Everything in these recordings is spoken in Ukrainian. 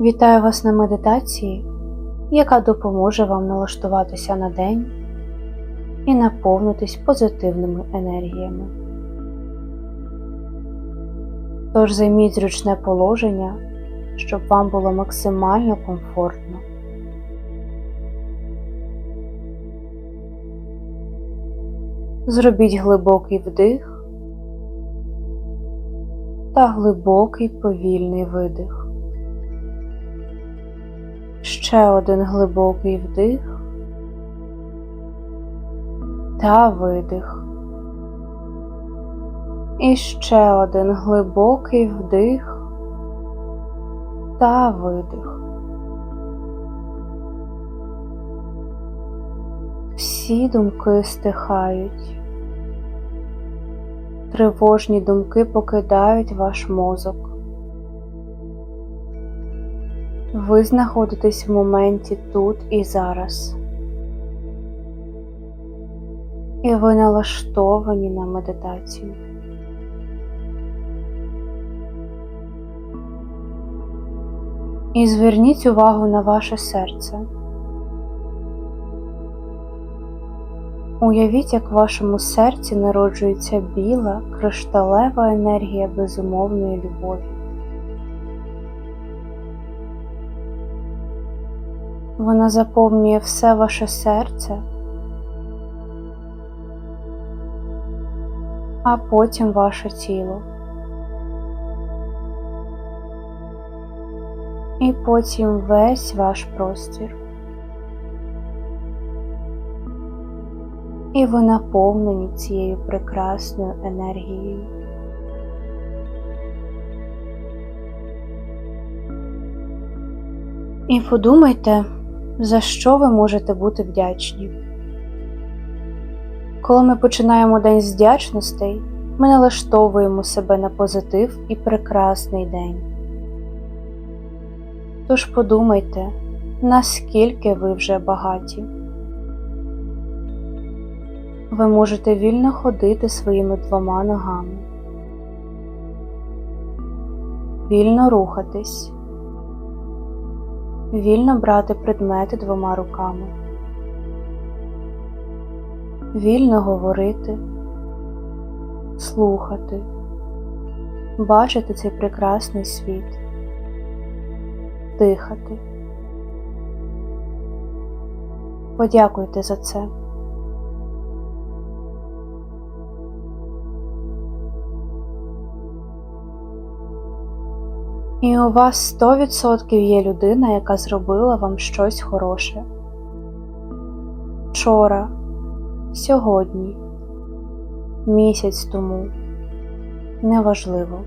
Вітаю вас на медитації, яка допоможе вам налаштуватися на день і наповнитись позитивними енергіями. Тож займіть зручне положення, щоб вам було максимально комфортно. Зробіть глибокий вдих та глибокий повільний видих. Ще один глибокий вдих та видих. І ще один глибокий вдих та видих. Всі думки стихають. Тривожні думки покидають ваш мозок. Ви знаходитесь в моменті тут і зараз. І ви налаштовані на медитацію. І зверніть увагу на ваше серце. Уявіть, як в вашому серці народжується біла, кришталева енергія безумовної любові. Вона заповнює все ваше серце, а потім ваше тіло. І потім весь ваш простір. І ви наповнені цією прекрасною енергією. І подумайте, за що ви можете бути вдячні. Коли ми починаємо день з вдячностей, ми налаштовуємо себе на позитив і прекрасний день. Тож подумайте, наскільки ви вже багаті. Ви можете вільно ходити своїми двома ногами, вільно рухатись, вільно брати предмети двома руками, вільно говорити, слухати, бачити цей прекрасний світ, дихати. Подякуйте за це. І у вас 100% є людина, яка зробила вам щось хороше. Вчора, сьогодні, місяць тому. Неважливо.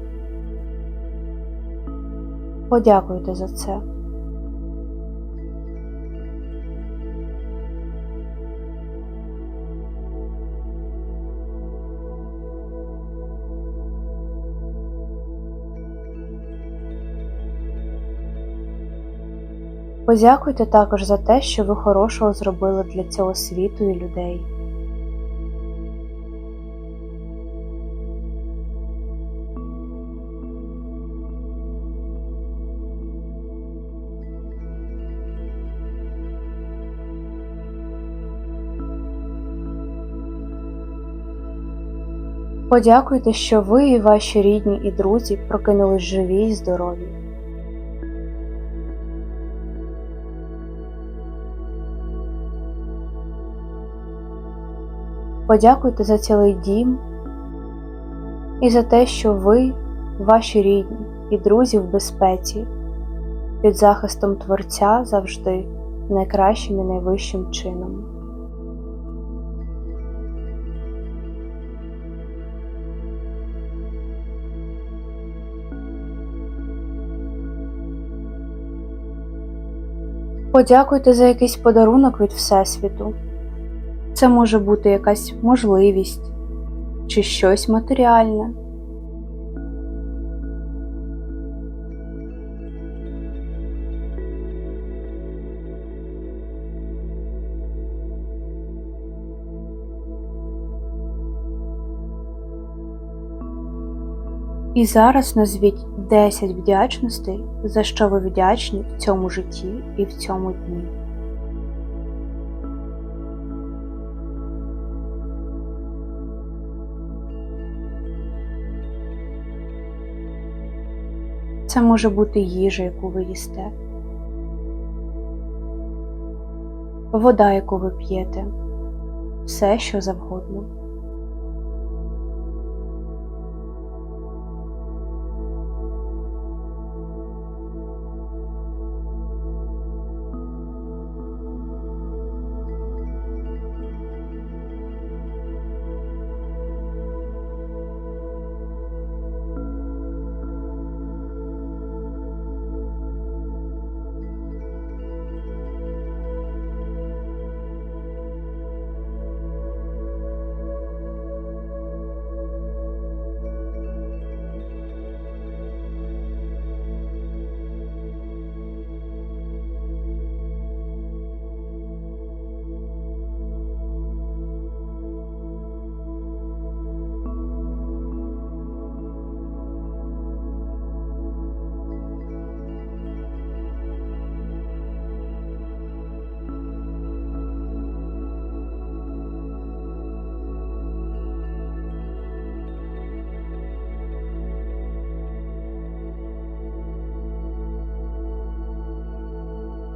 Подякуйте за це. Подякуйте також за те, що ви хорошого зробили для цього світу і людей. Подякуйте, що ви і ваші рідні і друзі прокинулись живі й здорові. Подякуйте за цілий дім і за те, що ви, ваші рідні і друзі в безпеці, під захистом Творця завжди найкращим і найвищим чином. Подякуйте за якийсь подарунок від Всесвіту. Це може бути якась можливість чи щось матеріальне. І зараз назвіть 10 вдячностей, за що ви вдячні в цьому житті і в цьому дні. Це може бути їжа, яку ви їсте, вода, яку ви п'єте, все, що завгодно.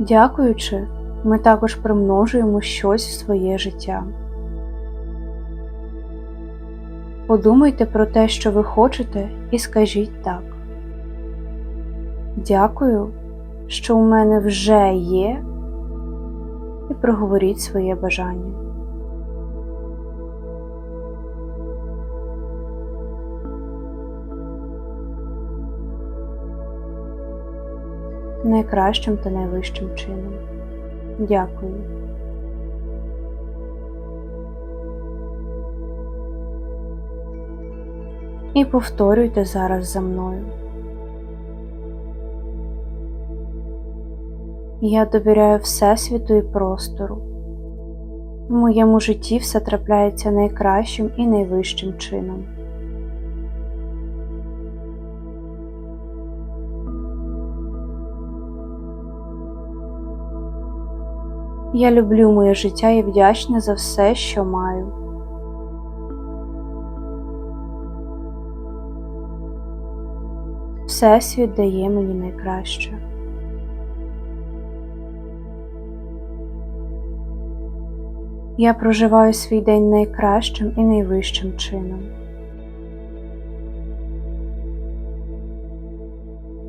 Дякуючи, ми також примножуємо щось в своє життя. Подумайте про те, що ви хочете, і скажіть так. Дякую, що у мене вже є, і проговоріть своє бажання. Найкращим та найвищим чином. Дякую. І повторюйте зараз за мною. Я довіряю Всесвіту і простору. В моєму житті все трапляється найкращим і найвищим чином. Я люблю моє життя і вдячна за все, що маю. Всесвіт дає мені найкраще. Я проживаю свій день найкращим і найвищим чином.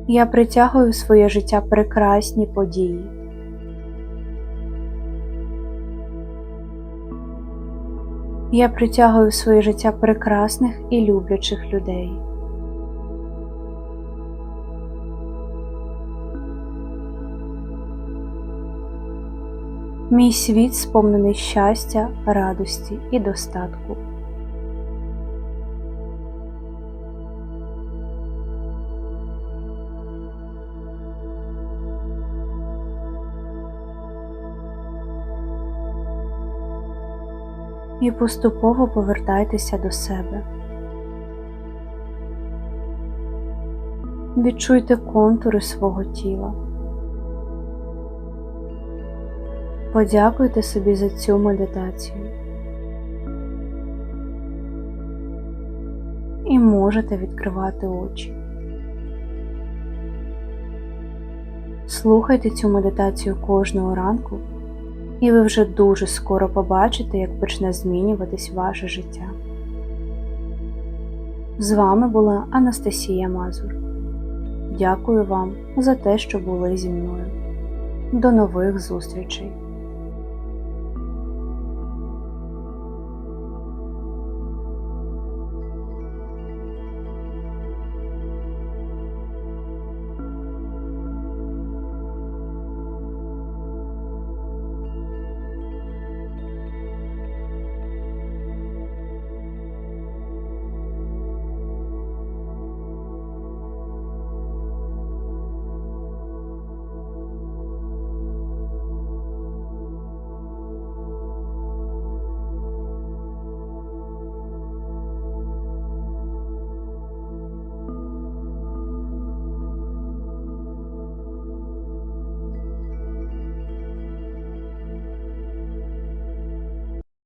Я притягую в своє життя прекрасні події. Я притягую в своє життя прекрасних і люблячих людей. Мій світ сповнений щастя, радості і достатку. І поступово повертайтеся до себе. Відчуйте контури свого тіла. Подякуйте собі за цю медитацію. І можете відкривати очі. Слухайте цю медитацію кожного ранку, і ви вже дуже скоро побачите, як почне змінюватись ваше життя. З вами була Анастасія Мазур. Дякую вам за те, що були зі мною. До нових зустрічей!